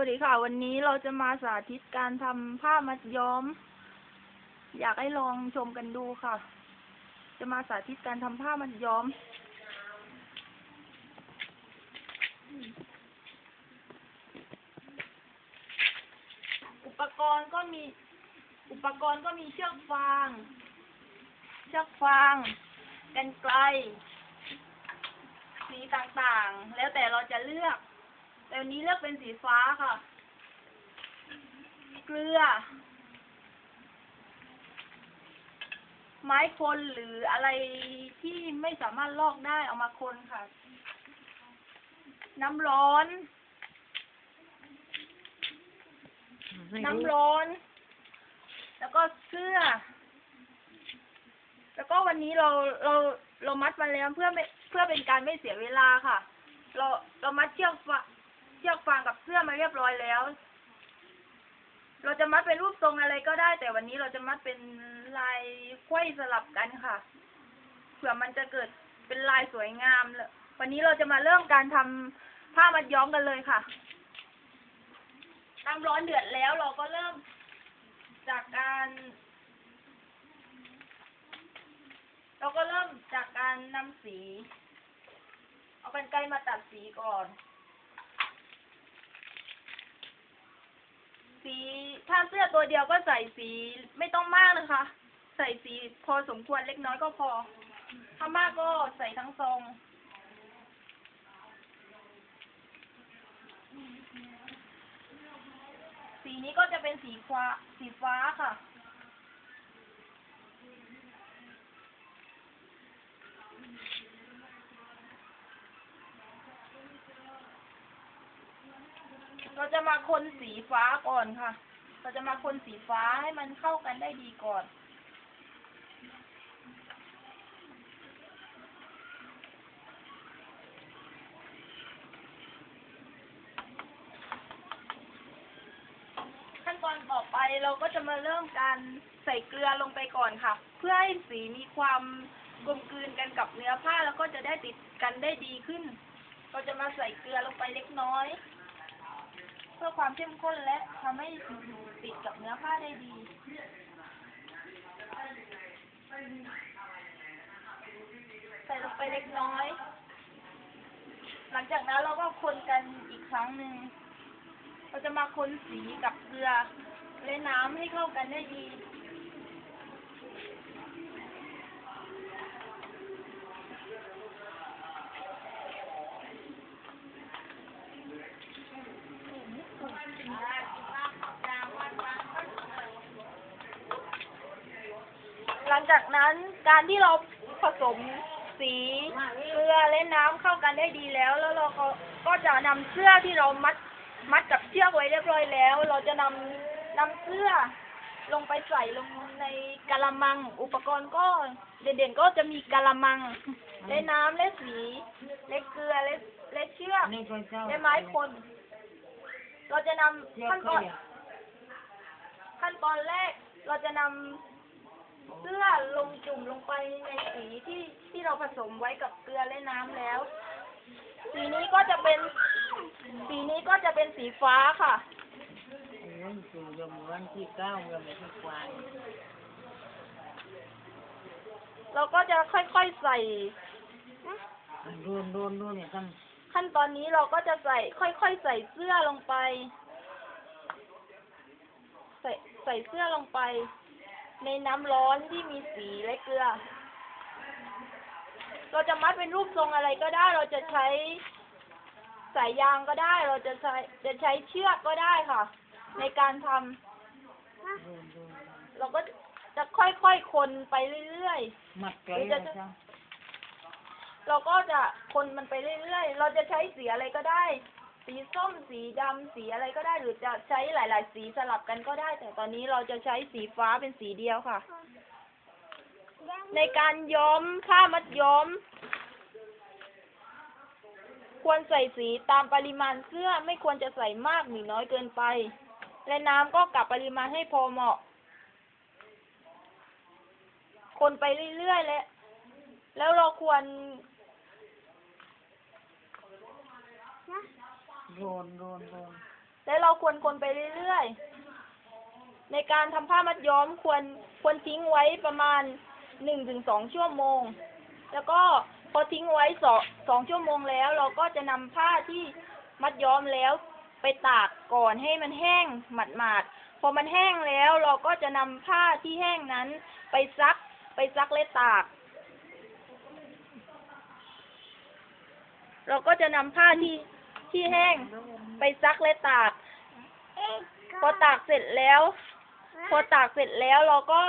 วัสดีค่ะ วันนี้เราจะมาสาธิตการทำผ้ามัดย้อม อยากให้ลองชมกันดูค่ะ จะมาสาธิตการทำผ้ามัดย้อม อุปกรณ์ก็มี อุปกรณ์ก็มีเชือกฟาง เชือกฟาง กันไกล สีต่างๆ แล้วแต่เราจะเลือก แต่วันนี้เลือกเป็นสีฟ้าค่ะ เกลือ ไม้คนหรืออะไรที่ไม่สามารถลอกได้เอามาคนค่ะ น้ำร้อน น้ำร้อน แล้วก็เสื้อ แล้วก็วันนี้เราเราเรามัดมาแล้วเพื่อไม่เพื่อเป็นการไม่เสียเวลาค่ะ เราเรามัดเชือกฟา เชือกฟางกับเสื้อมาเรียบร้อยแล้ว เราจะมัดเป็นรูปทรงอะไรก็ได้ แต่วันนี้เราจะมัดเป็นลายไขว้สลับกันค่ะเผื่อมันจะเกิดเป็นลายสวยงามเลยวันนี้เราจะมาเริ่มการทำผ้ามัดย้อมกันเลยค่ะน้ำร้อนเดือดแล้วเราก็เริ่มจากการ เราก็เริ่มจากการนำสี เอากันไกรมาตัดสีก่อน สี ถ้าเสื้อตัวเดียวก็ใส่สีไม่ต้องมากนะคะ ใส่สีพอสมควรเล็กน้อยก็พอ ถ้ามากก็ใส่ทั้งทรงสีนี้ก็จะเป็นสีฟ้าสีฟ้าค่ะ เราจะมาคนสีฟ้าก่อนค่ะ เราจะมาคนสีฟ้าให้มันเข้ากันได้ดีก่อน ขั้นตอนต่อไปเราก็จะมาเริ่มการใส่เกลือลงไปก่อนค่ะ เพื่อให้สีมีความกลมกลืนกันกับเนื้อผ้าแล้วก็จะได้ติดกันได้ดีขึ้น เราจะมาใส่เกลือลงไปเล็กน้อย เพื่อความเข้มข้นและทำให้ติดกับเนื้อผ้าได้ดีใส่ลงไปเล็กน้อย หลังจากนั้นเราก็คนกันอีกครั้งหนึ่ง เราจะมาคนสีกับเกลือและน้ำให้เข้ากันได้ดี จากนั้นการที่เราผสมสีเกลือและน้ำเข้ากันได้ดีแล้ว แล้วเราก็ก็จะนำเสื้อที่เรามัดมัดกับเชือกไว้เรียบร้อยแล้ว เราจะนำนำเสื้อลงไปใส่ลงในกะละมัง อุปกรณ์ก็เด่นๆก็จะมีกะละมังและน้ำและสีและเกลือและและเชือกนี่ก็เจ้าและไม้คน เราจะนำเชือกขั้นตก็อนเนี่ยขั้นตอนแรกเราจะนำ เสื้อลงจุ่มลงไปในสีที่ที่เราผสมไว้กับเกลือและน้ำแล้ว สีนี้ก็จะเป็น สีนี้ก็จะเป็นสีฟ้าค่ะโอ้ยสู่ยมวันที่เก้ายมที่ควายเราก็จะค่อยๆใส่โดนโดนโดนเนี่ยตั้งขั้นตอนนี้เราก็จะใส่ค่อยๆใส่เสื้อลงไป ใส่ใส่เสื้อลงไป ในน้ำร้อนที่มีสีและเกลือ เราจะมัดเป็นรูปทรงอะไรก็ได้ เราจะใช้สายยางก็ได้ เราจะใช้จะใช้เชือกก็ได้ค่ะ ในการทำโดนโดนเราก็จะค่อยๆคนไปเรื่อยๆหมัดไกลแล้วเจ้าเราก็จะคนมันไปเรื่อยๆ เราจะใช้สีอะไรก็ได้ สีส้มสีดำสีอะไรก็ได้หรือจะใช้หลาย ๆ สีสลับกันก็ได้ แต่ตอนนี้เราจะใช้สีฟ้าเป็นสีเดียวค่ะ ในการย้อมผ้ามัดย้อม ควรใส่สีตามปริมาณเสื้อไม่ควรจะใส่มากหรือน้อยเกินไป และน้ำก็กลับปริมาณให้พอเหมาะ คนไปเรื่อย ๆ และ แล้วเราควร โดนโดนโดนและเราควรคนไปเรื่อยๆ ในการทำผ้ามัดย้อมควรควรทิ้งไว้ประมาณหนึ่งถึงสองชั่วโมง แล้วก็พอทิ้งไว้สองสองชั่วโมงแล้ว เราก็จะนำผ้าที่มัดย้อมแล้วไปตากก่อนให้มันแห้งหมาดๆ พอมันแห้งแล้วเราก็จะนำผ้าที่แห้งนั้นไปซักไปซักและตาก เราก็จะนำผ้าที่ ที่แห้ง ไปซักและตาก พอตากเสร็จแล้ว พอตากเสร็จแล้วเราก็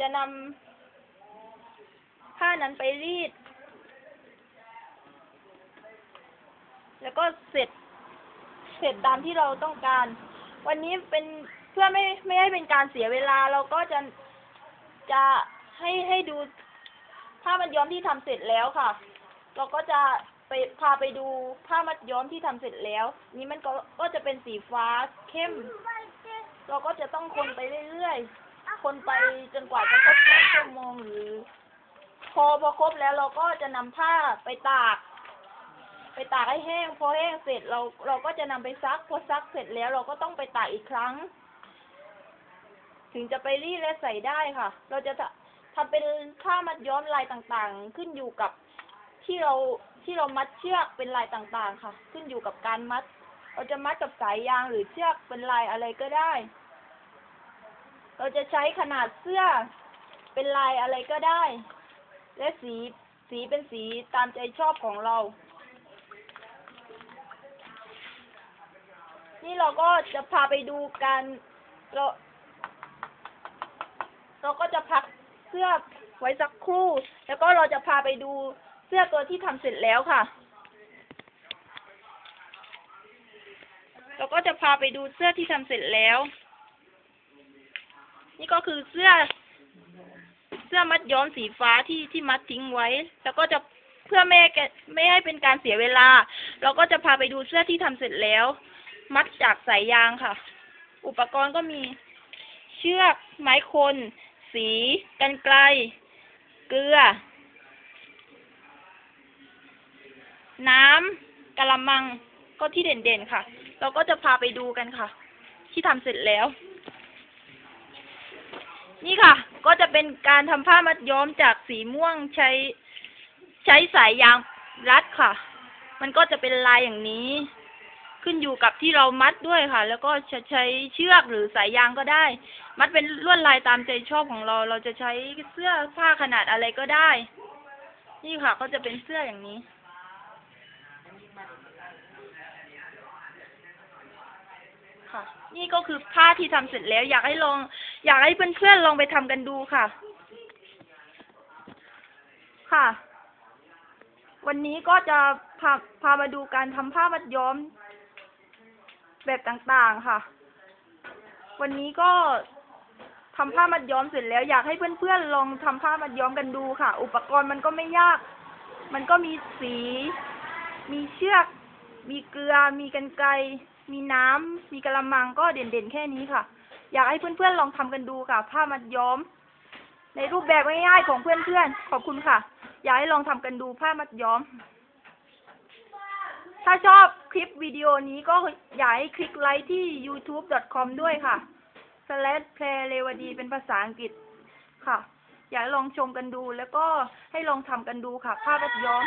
จะนำผ้านั้นไปรีด แล้วก็เสร็จ เสร็จตามที่เราต้องการ วันนี้เป็นเพื่อไม่ไม่ให้เป็นการเสียเวลาเราก็จะจะให้ให้ดูผ้ามัดย้อมที่ทำเสร็จแล้วค่ะ เราก็จะ ไปพาไปดูผ้ามัดย้อมที่ทำเสร็จแล้ว นี่มันก็ก็จะเป็นสีฟ้าเข้ม เราก็จะต้องคนไปเรื่อยๆ คนไปจนกว่าจะครบสองชั่วโมงหรือ พอพอครบแล้วเราก็จะนำผ้าไปตาก ไปตากให้แห้ง พอแห้งเสร็จเราเราก็จะนำไปซัก พอซักเสร็จแล้วเราก็ต้องไปตากอีกครั้ง ถึงจะไปรีดและใส่ได้ค่ะ เราจะทำทำเป็นผ้ามัดย้อมลายต่างๆ ขึ้นอยู่กับที่เรา ที่เรามัดเชือกเป็นลายต่างๆ ค่ะ ขึ้นอยู่กับการมัด เราจะมัดกับสายยางหรือเชือกเป็นลายอะไรก็ได้ เราจะใช้ขนาดเสื้อเป็นลายอะไรก็ได้ และสีสีเป็นสีตามใจชอบของเรา นี่เราก็จะพาไปดูการเราเราก็จะพักเสื้อไว้สักครู่ แล้วก็เราจะพาไปดู เสื้อตัวที่ทำเสร็จแล้วค่ะ เราก็จะพาไปดูเสื้อที่ทำเสร็จแล้ว นี่ก็คือเสื้อ เสื้อมัดย้อมสีฟ้าที่ที่มัดทิ้งไว้ แล้วก็จะเพื่อไม่แกไม่ให้เป็นการเสียเวลา เราก็จะพาไปดูเสื้อที่ทำเสร็จแล้ว มัดจากสายยางค่ะ อุปกรณ์ก็มีเชือกไม้คน สี กันไกล เกลือ น้ำกะละมังก็ที่เด่นๆค่ะ เราก็จะพาไปดูกันค่ะ ที่ทำเสร็จแล้ว นี่ค่ะ ก็จะเป็นการทำผ้ามัดย้อมจากสีม่วงใช้ ใช้สายยางรัดค่ะ มันก็จะเป็นลายอย่างนี้ ขึ้นอยู่กับที่เรามัดด้วยค่ะ แล้วก็จะใช้เชือกหรือสายยางก็ได้ มัดเป็นลวดลายตามใจชอบของเรา เราจะใช้เสื้อผ้าขนาดอะไรก็ได้ นี่ค่ะ ก็จะเป็นเสื้ออย่างนี้ ค่ะ นี่ก็คือผ้าที่ทำเสร็จแล้ว อยากให้ลอง อยากให้เพื่อนๆลองไปทำกันดูค่ะ ค่ะ วันนี้ก็จะพาพามาดูการทำผ้ามัดย้อม แบบต่างๆค่ะ วันนี้ก็ทำผ้ามัดย้อมเสร็จแล้ว อยากให้เพื่อนๆลองทำผ้ามัดย้อมกันดูค่ะ อุปกรณ์มันก็ไม่ยาก มันก็มีสี มีเชือก มีเกลือ มีกันไกรมีน้ำ มีกระมังก็เด่นๆ แค่นี้ค่ะ อยากให้เพื่อนๆ ลองทำกันดูค่ะ ผ้ามัดย้อม ในรูปแบบง่ายๆ ของเพื่อนๆ ขอบคุณค่ะ อยากให้ลองทำกันดูผ้ามัดย้อม ถ้าชอบคลิปวิดีโอนี้ก็อยากให้คลิกไลค์ที่ youtube.com ด้วยค่ะ slash play เรวดีเป็นภาษาอังกฤษค่ะ อยากลองชมกันดูแล้วก็ให้ลองทำกันดูค่ะ ผ้ามัดย้อม